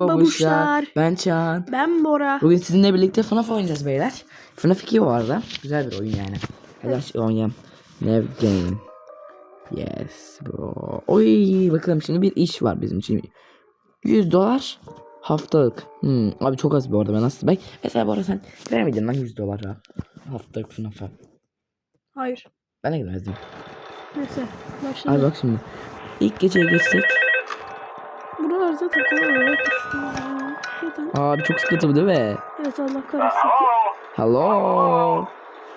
Babuşlar. Ben Çağan. Ben Bora. Bugün sizinle birlikte FNAF oynayacağız beyler. FNAF 2 bu arada. Güzel bir oyun yani. Hadi aç oynayalım. Nev game. Yes bro. Oy bakalım şimdi bir iş var bizim için. 100 dolar haftalık. Hmm, abi çok az bu arada ben nasıl bak. Mesela bu arada sen verir miydin lan 100 dolar ha? Haftalık FNAF'a. Hayır. Ben de gitmezdim. Neyse. Abi Başlayalım. bak şimdi. İlk geceye geçsek. Zaten kolay olarak düşünüyorum. Zaten Abi çok sıkıntı değil mi? evet Allah kahretsin. Hello.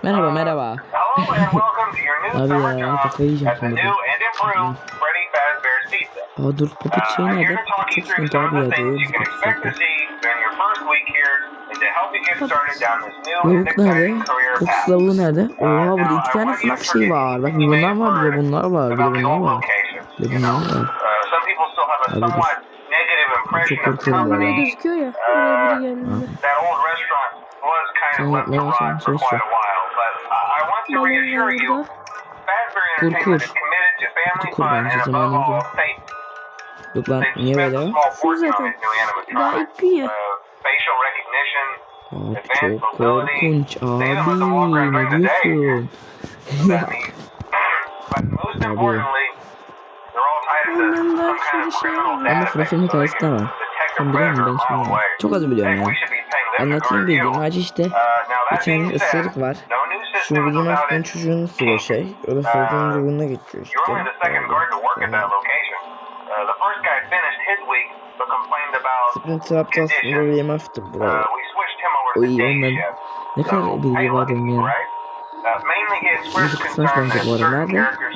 Merhaba merhaba. Abi ya, kafayı yiyeceğim şimdi. Aa dur puppet Uh, şey nerede? Çok sıkıntı abi ya. Doğru Lavuk nerede? path. lavuk nerede? Uh, Oha burada iki tane FNAF şey var. Bak bunlar var bir de bunlar var. Bir de bunlar var. Bir de bunlar var. uh, some people still have a Abi dur. Çok korkuyorum ya. gözüküyor ya. Oraya biri geldiğinde. Sen yapmaya başladın. Söz çok. Balığı yanında. Kurkur. Kurkur bence zamanında. Yok lan niye böyle? Siz zaten. Daha ilk gün ya. Abi çok korkunç abi But most importantly, sürü şey var. So they hikayesi de can var. Sen biliyor musun? Ben hiç bilmiyorum. Çok az biliyorum ya. Anlatayım bildiğim hacı işte. Now Bir that tane ısırık var. without haftanın it. çocuğunu sürüyor şey. Öyle sorduğun ruhuna geçiyor işte. Splinter yaptı aslında bir yemeftı Uh, bro. the day ondan ne kadar bilgi var adamın ya. kısmı concern bence bu arada. Nerede? characters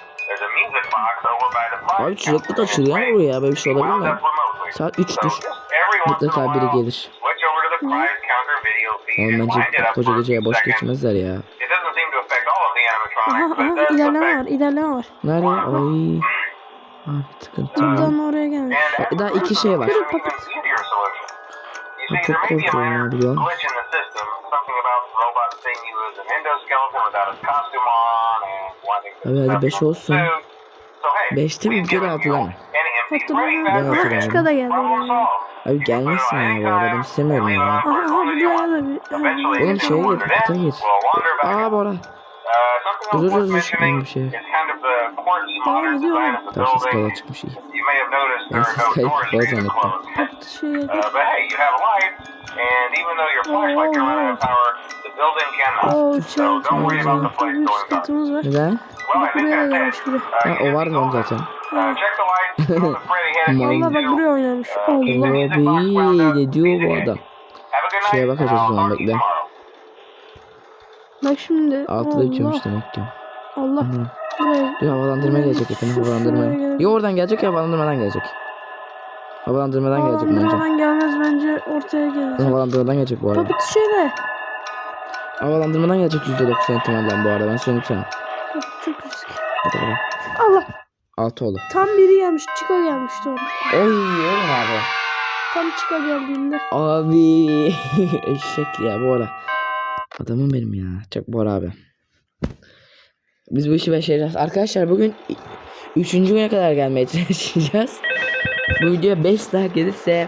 So our temporary solution is this. There's a music box over by the Abi sürekli bu ya? Böyle bir şey olabilir mi? Saat So 3'tür. just every once in a Mutlaka biri gelir. Oğlum bence koca geceye boş geçmezler ya. It doesn't seem to affect all of the Aha aha ilerleme var ilerleme var. Nerede? Ay. Abi sıkıntı. Buradan oraya gelmiş. Daha iki şey var. See, Çok korkuyorum ya, biliyor musun? Abi hadi stuff beş you in olsun. the suit. So hey, Beşte mi? we've Geri given you altıda mı? an empty Hatırlamıyorum. Freddy Ben Fazbear hatırlamıyorum. Çıka da geldi. Abi gelmesin ya bu arada ben istemiyorum ya. Aha buraya da bir. Oğlum şeye gir, kutuya gir. Aa. Bora. Dur, dur, dur, bir şey. of the Taşsız building. kala çıkmış iyi. Ben no kayıp to zannettim. close. Uh. Oo Bir sıkıntımız var. Neden? Buraya gelmiş biri. Uh, Ha you o var golden. zaten. Uh. Valla bak buraya oynamış. Allah. Abi ne diyor bu adam? Şeye bakacağız o zaman, bekle. Bak şimdi. Altıda Allah. bitiyormuş demek ki. Allah. Hı. Buraya. Dur havalandırma gelecek yakın havalandırma. Ya oradan gelecek ya havalandırmadan gelecek. Havalandırmadan gelecek bence. Havalandırmadan gelmez bence ortaya gelecek. Havalandırmadan gelecek bu arada. Papıt şöyle. Havalandırmadan gelecek %90 ihtimalle bu arada ben söyleyeyim sana. Çok. Hadi bakalım. Allah. Altı oldu. Tam biri gelmiş. Chico gelmişti orada. Oy oğlum abi. Tam Chico geldiğinde. Abi eşek ya bu ara. Adamım benim ya. Çok Bora abi. Biz bu işi başaracağız. Arkadaşlar bugün 3. güne kadar gelmeye çalışacağız. Bu videoya 5 daha gelirse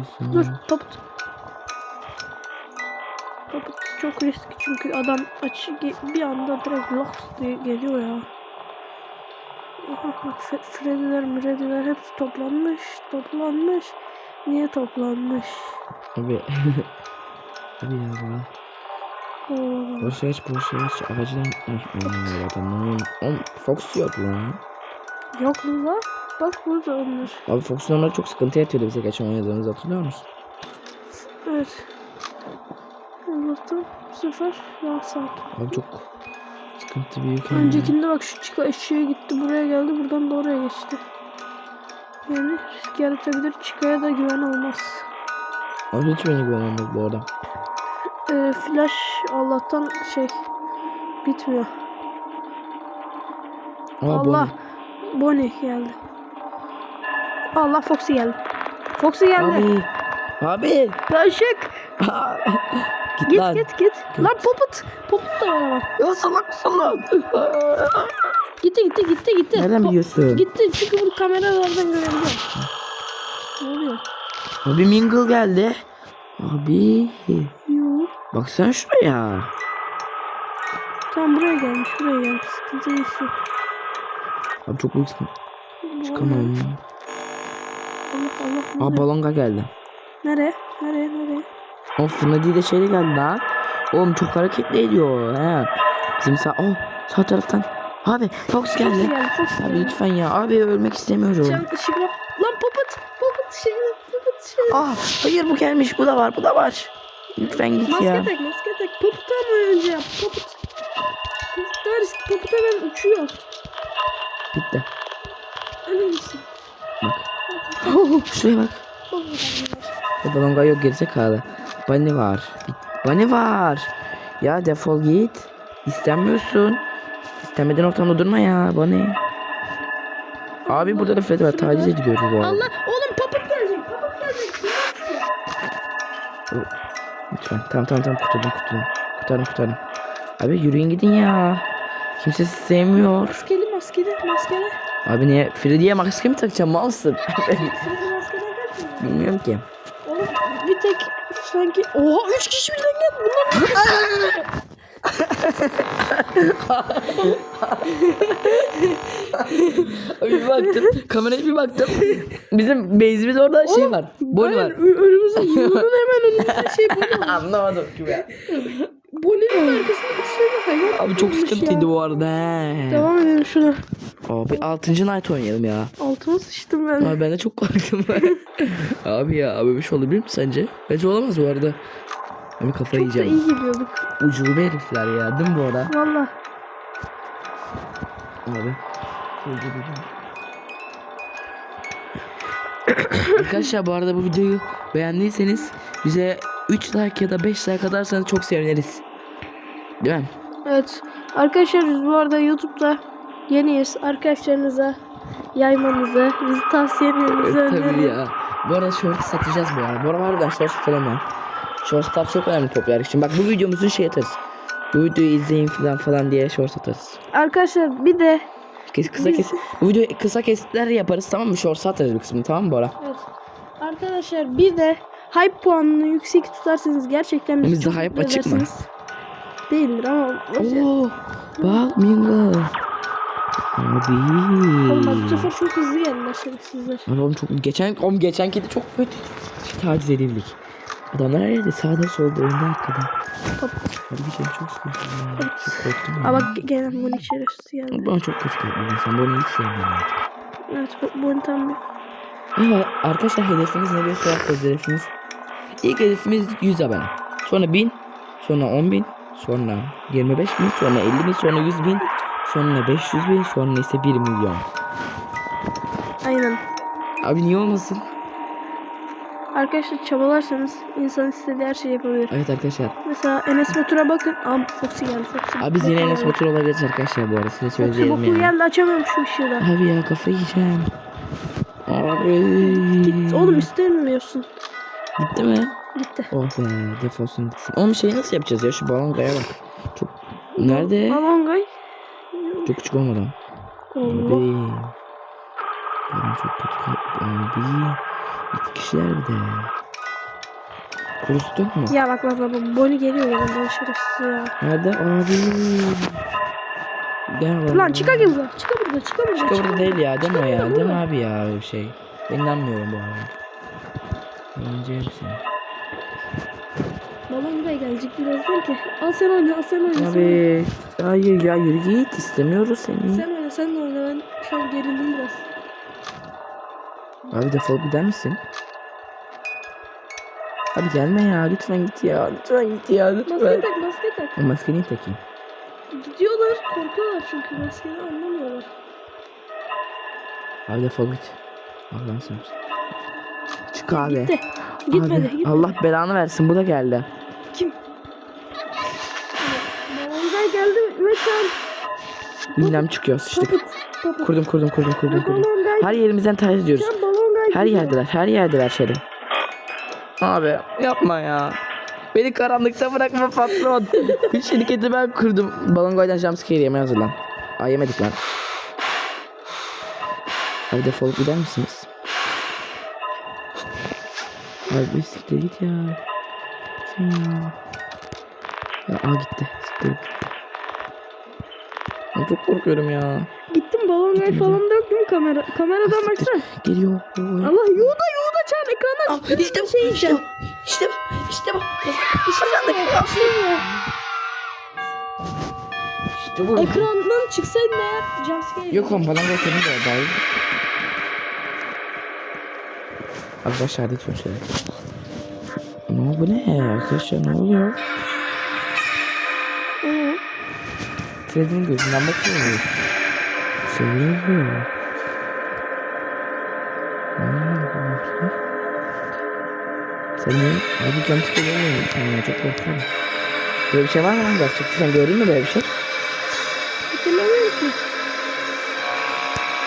başını diyorsun. Dur papıt. Papıt çok riskli çünkü adam aç ge- bir anda direkt loks diye geliyor ya. Aha, bak Freddy'ler, Freddy'ler hepsi toplanmış, toplanmış. Niye toplanmış? Abi. Abi ya bana. Oo, Boş geç boş. Acilen. Eh anlıyorum adamım. Oğlum Fox yok lan. Yok mu lan? Bak burada onlar. Abi Fox'un onları çok sıkıntı yatıyordu bize geçen oynadığımızı hatırlıyor musun? Evet. Allah'tan bu sefer daha sakin. Abi çok sıkıntı büyük. Öncekinde bak şu çıka eşeğe gitti buraya geldi buradan da oraya geçti. Yani risk yaratabilir. Çıkaya da güven olmaz. Abi hiç beni güvenmiyor bu arada. Ee, flash Allah'tan şey bitmiyor. Aa, Allah. Bonnie geldi. Allah Foxy geldi. Foxy geldi. Abi. Abi. Ya ışık. git, Git lan. git git. Lan Poput. Poput da var ama. Ya salak salak. Gitti gitti gitti gitti. Nereden Po- biliyorsun? Gitti çünkü bu kameralardan görebiliyorum. Ne oluyor? Abi Mingle geldi. Abi. Yoo. Baksana şuraya. Tamam buraya gelmiş buraya gelmiş. Sıkıntı yok. Abi çok büyük sıkıntı. Çıkamam. Allah Allah. Aa balonga geldi. Nereye? Nereye? Nereye? O Freddy de şeyle geldi lan. Oğlum çok hareketli ediyor. He. Bizim sağ... Oh sağ taraftan. Abi Fox geldi. geldi. Foxy Abi geldi. lütfen ya. Abi ölmek istemiyorum. Can ışık yap. Lan Poput. Poput şey. Poput şey. Ah hayır bu gelmiş. Bu da var. Bu da var. Lütfen git Maske ya. tak maske tak. Poput'u ama önce yap. Poput deriz. Poput hemen uçuyor. Bitti. Öyle misin? Oh, şuraya bak. Oh, O balonga yok gerizekalı. Bunny var. Bunny var. Ya defol git. İstenmiyorsun. İstemeden ortamda durma ya Bunny. Abi burada da Freddy var. Taciz ediyoruz bu arada. Allah oğlum Poput gelecek. Poput gelecek. Lütfen. Tamam tamam tamam kurtuldum kurtuldum. Kurtardım kurtardım. Abi yürüyün gidin ya. Kimse sizi sevmiyor. Maskeli maskeli maskeli. Abi niye? Freddy'ye maske mi takacağım? Kaçmıyor. Bilmiyorum ki. Oğlum bir tek sanki oha üç kişi birden geldi. Bunlar bir baktım. Kameraya bir baktım. Bizim base'imiz orada şey var. Bonnie var. Aynen, ö- önümüzde yılının hemen önümüzde şey Bonnie var. Anlamadım ki ya. Bonnie'nin arkasında üç tane hayvan Abi çok sıkıntıydı ya. bu arada. he. Devam edelim şuna. Abi 6. night oynayalım ya. Altıma sıçtım ben. Abi ben de çok korktum. abi ya böyle bir şey olabilir mi sence? Bence olamaz bu arada. Abi kafayı Çok da yiyeceğim. iyi geliyorduk. Ucube herifler ya. Değil mi bu arada? Valla. Abi. Arkadaşlar bu arada bu videoyu beğendiyseniz bize 3 like ya da 5 like atarsanız çok seviniriz. Değil mi? Evet. Arkadaşlar biz bu arada YouTube'da yeniyiz. Arkadaşlarınıza yaymanızı, bizi tavsiye etmenizi Evet, tabii ya. Bu arada short satacağız bu arada. Bu arada harbiden short satalım ya. Shortslar çok önemli popüler için. Bak bu videomuzun şey atarız. Bu videoyu izleyin falan falan diye short atarız. Arkadaşlar bir de Kes, kısa kes. Bu videoyu kısa kesitler yaparız tamam mı? Short atarız bir kısmını tamam mı Bora? evet. Arkadaşlar bir de hype puanını yüksek tutarsanız gerçekten bizi Bizde hype açık mı? Değildir ama Oo, bak Mingo. Abi. Oğlum bak bu sefer çok hızlı geldiler şerefsizler. Abi oğlum çok geçen oğlum geçen kedi çok kötü taciz edildik. Adamlar her yerde sağda solda önde arkada. Top. Abi geçen çok sıkıntı. ya. Çok korktum. Aa bak gene Bonnie şerefsiz geldi. Bana çok kötü kaldı. Sen bunu hiç sevmiyorum artık. Evet bu- tam bir. Ama arkadaşlar hedefiniz ne diye sorarsanız hedefiniz. İlk hedefimiz 100 abone. Sonra 1000. Sonra 10 bin. Sonra 25 bin. Sonra 50 bin. Sonra 100 bin. Sonra 500 bin. Sonra ise 1 milyon. Aynen. Abi niye olmasın? Arkadaşlar çabalarsanız insan istediği her şeyi yapabilir. Evet arkadaşlar. Mesela Enes Batur'a bakın. Aa Foxy geldi Foxy. Abi biz yine Foxy Enes. Batur olabiliriz arkadaşlar bu arada. Size Foxy söyleyelim boku yani. geldi açamıyorum şu ışığı da. Abi ya kafayı yiyeceğim. Abi. Git oğlum istemiyorsun. Gitti mi? Gitti. Oh be defolsun gitsin. Oğlum şeyi nasıl yapacağız ya şu balon gaya bak. Çok nerede? Balongay. Çok küçük olmadan. Abi. Balon çok kötü. Abi. İki kişiler bir de. Kurustun mu? Ya bak bak bak Bonnie geliyor ya ben şerefsiz ya. Nerede? Abi. Gel Lan çıka gel burada. Çıka burada. Çıka burada. Çıka burada değil ya. Deme ya. Deme abi ya öyle bir şey. Ben inanmıyorum bu arada. Herif seni. Babam buraya gelecek birazdan ki. Al sen oyna. Al sen oyna. sen oyna. Abi. Hayır ya yürü git. istemiyoruz seni. Sen oyna. Sen de oyna. Ben şu an gerildim biraz. Abi defol gider misin? Abi gelme ya. Lütfen git ya. Lütfen git ya. Maske Lütfen. tak. Maske tak. O maskeyi takayım. Gidiyorlar. Korkuyorlar çünkü maskeyi anlamıyorlar. Abi defol git. Allah'ın seversen. Çık abi. Gitti. Gitmedi. Abi, gitmedi. Allah belanı versin. Bu da geldi. Geldi ve şu an Ünlem çıkıyor. Sıçtık. Papıt. Papıt. Kurdum kurdum kurdum kurdum kurdum. Her yerimizden taciz ediyoruz. Her yerdeler. Her yerdeler şöyle. Abi yapma ya. Beni karanlıkta bırakma patron. Bir şirketi ben kurdum. Balon goydan jumpscare yemeye hazırlan. Ay yemedik lan. Abi defolup gider misiniz? Abi bir siktir git ya. Sen ya. Ya aa gitti. Siktir gitti. Ben çok korkuyorum ya. Gittim balon Gittim, falan da yok değil mi kamera? Kameradan Siktir. baksana. Geliyor. Allah yuğda yuğda çan ekrana. Ah, işte şey işte işte bu, işte bu. Kazandık. İşte bu. Ekrandan çıksaydın eğer jumpscare. Yok oğlum bana bakın da dahil. Aşağıda çok şey. Ne bu ne arkadaşlar ne oluyor? Fred'in gözünden bakıyoruz. Seviyor. Sen niye? Abi jumpscare görmüyorum sen ya çok korkuyorum. Böyle bir şey var mı lan gerçekten? Sen gördün mü böyle bir şey? hatırlamıyorum ki.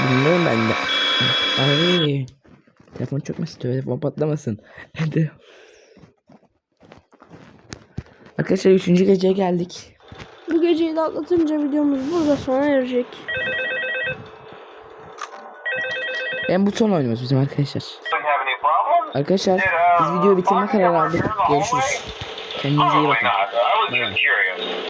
Bilmiyorum ben de. Abi. Telefon çökmesin, telefon patlamasın. Hadi. Arkadaşlar 3. geceye geldik. Bu geceyi de atlatınca videomuz burada sona erecek. En bu son oyunumuz bizim arkadaşlar. Arkadaşlar biz videoyu bitirme kararı aldık. Görüşürüz. Kendinize iyi bakın. Bye.